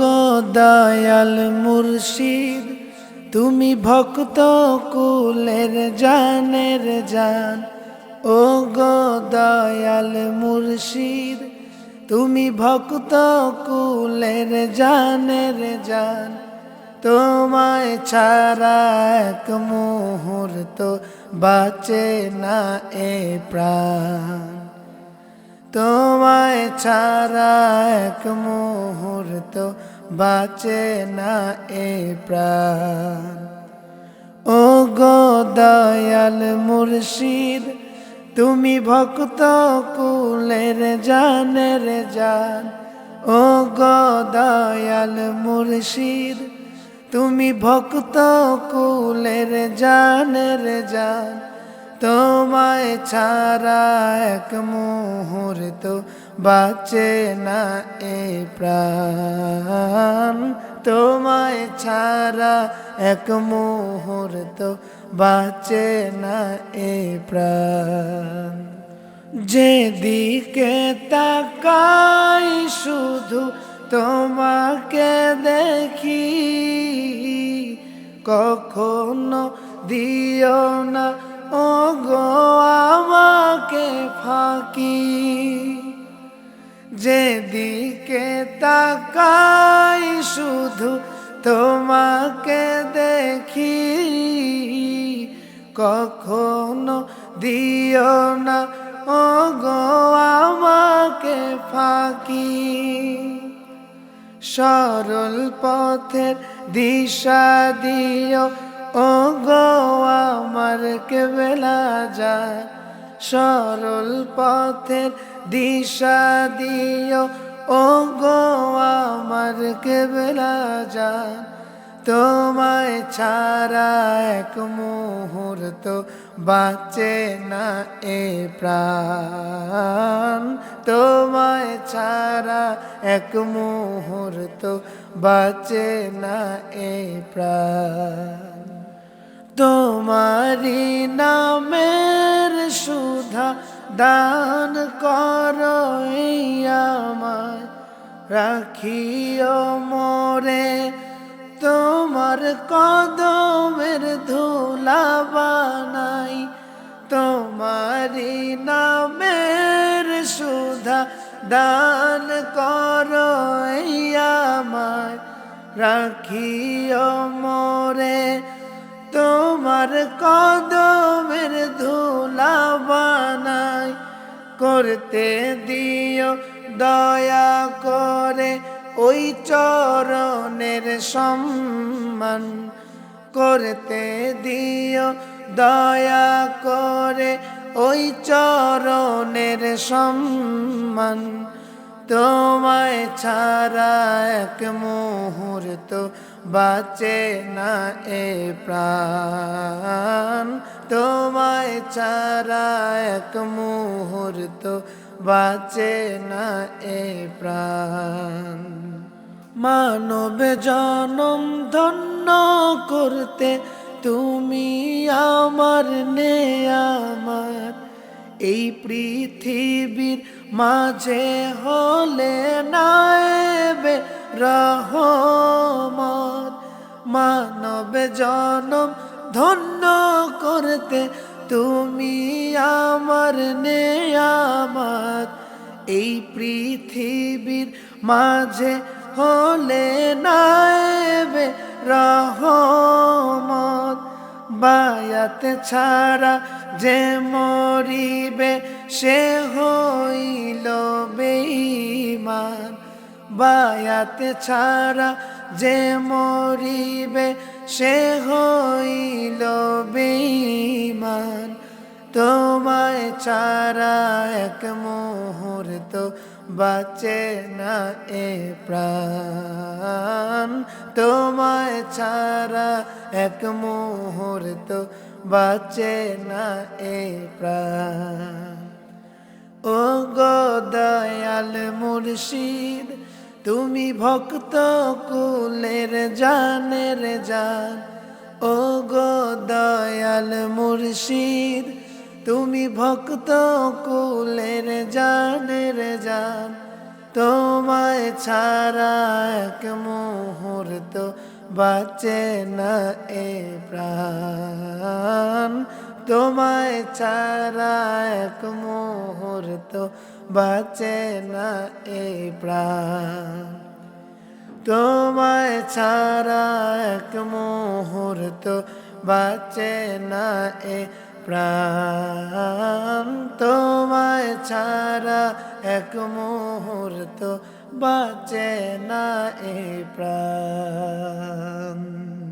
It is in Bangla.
গো দয়াল মুর্শিদ, তুমি ভক্ত কুলের জানের জান। ও গো দয়াল মুর্শিদ, তুমি ভক্ত কুলের জানের জান। তোমায় ছাড়া এক মুহূর্ত বাঁচে না এ প্রাণ। তোমায় ছাড়া এক মুহূর্ত বাঁচে না এ প্রাণ। ও গো দয়াল মুর্শিদ, তুমি ভক্ত কুলের জানের জান। ও গো দয়াল মুর্শিদ, তুমি ভক্ত কুলের জানের জান। তোমায় ছাড়া এক মুহূর্ত বাঁচে না এ প্রাণ। তোমায় ছাড়া এক মুহূর্ত বাঁচে না এ প্রাণ। যেদিকে তাকাই শুধু তোমাকে দেখি, কখনো দিও না ও গো আমাকে ফাঁকি। যেদিকে তাকাই শুধু তোমাকে দেখি। কখনো দিও না ও গো আমাকে ফাঁকি। সরল পথের দিশা দিও ও গো আমার কেবেলা যায়, সরল পথের দিশা দিও। ও গো আমার কেবেলা যায়, তোমায় ছাড়া এক মুহূর্ত বাঁচে না এ প্রাণ। তোমায় ছাড়া এক মুহূর্ত বাঁচে না এ প্রাণ। তোমারি নামের সুধা দান কর রাখিও মোরে তোমার কদমের ধুলা বানাই। তোমারি নামের সুধা দান করো রাখিও মোরে তোমার কদমের ধুলা বানাই করতে দিও দয়া করে ওই চরণের সম্মান করতে দিও দয়া করে ওই চরণের সম্মান তোমায় ছাড়া এক মুহূর্ত বাঁচে না এ তোমায় ছাড়া এক মুহূর্ত বাঁচে না এ প্রাণ। মানব জনম ধন্য করতে তুমি আমার নে আমার এই পৃথিবীর মাঝে হলে নাইবে রহমত। মানব জনম ধন্য করতে তুমি আমার নে আমার এই পৃথিবীর মাঝে হলে নাইবে রহমত। বায়াত ছাড়া যে মরিবে, সে হইল বেঈমান। বায়াত ছাড়া যে মরিবে সে হইল বেঈমান। তোমায় ছাড়া এক মুহূর্ত বাঁচে না এ প্রাণ। তোমায় ছাড়া এক মুহূর্ত বাঁচে না এ প্রাণ। ও গো দয়াল মুর্শিদ তুমি ভক্ত কুলের জানের জান। ও গো দয়াল মুর্শিদ, তুমি ভক্ত কুলের জানের জান। তোমায় ছাড়া এক মুহূর্ত বাঁচে না এ প্রাণ। তোমায় ছাড়া এক মুহূর্ত বাঁচে না এ প্রাণ। তোমায় ছাড়া এক মুহূর্ত বাঁচে না এ প্রাণ। তোমায় ছাড়া এক মুহূর্ত বাঁচে না এ প্রাণ।